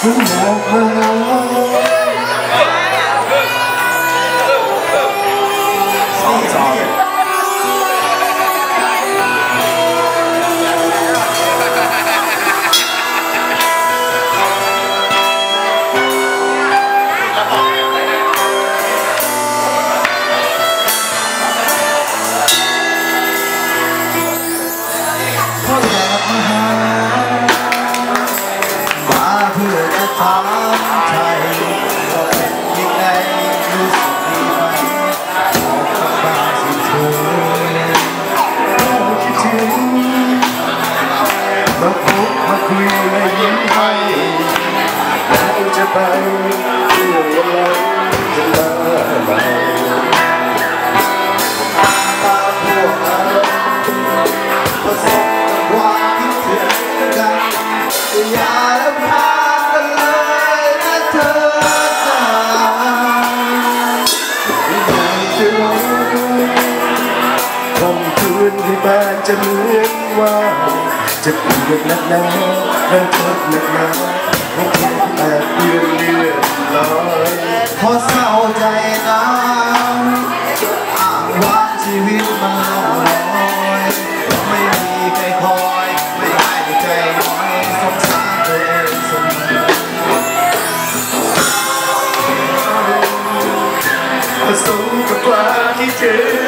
ฉันบอ มาพบมาคุยและยิ้มให้แล้วจะไปเพื่อวันหลังจะมาใหม่ตาพวกเราผสมกับความคิดถึงกันอย่าละพา จะเหมือนว่า จะเปลี่ยนนักหนาแล้วทดหนักหนาไม่แค่แปดเดือนเดือนน้อยพอเศร้าใจหนาวอ้างว้างชีวิตมันลอยไม่มีใครคอยไม่ให้ใจน้อยสงสารตัวเองเสมอผสมกับความคิดถึงกันอ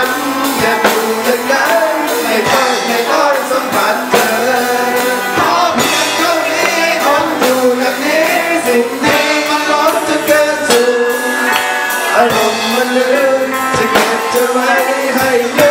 ไม่ฝันอย่าดูอย่างนั้นไม่ต้องไม่ต้องสมผัสเธอขอเพียงเท่านี้คนอยู่แบบนี้สิ่งนี้มันร้อนจะเกินสูงอารมณ์มันลืมจะเก็บจะไว้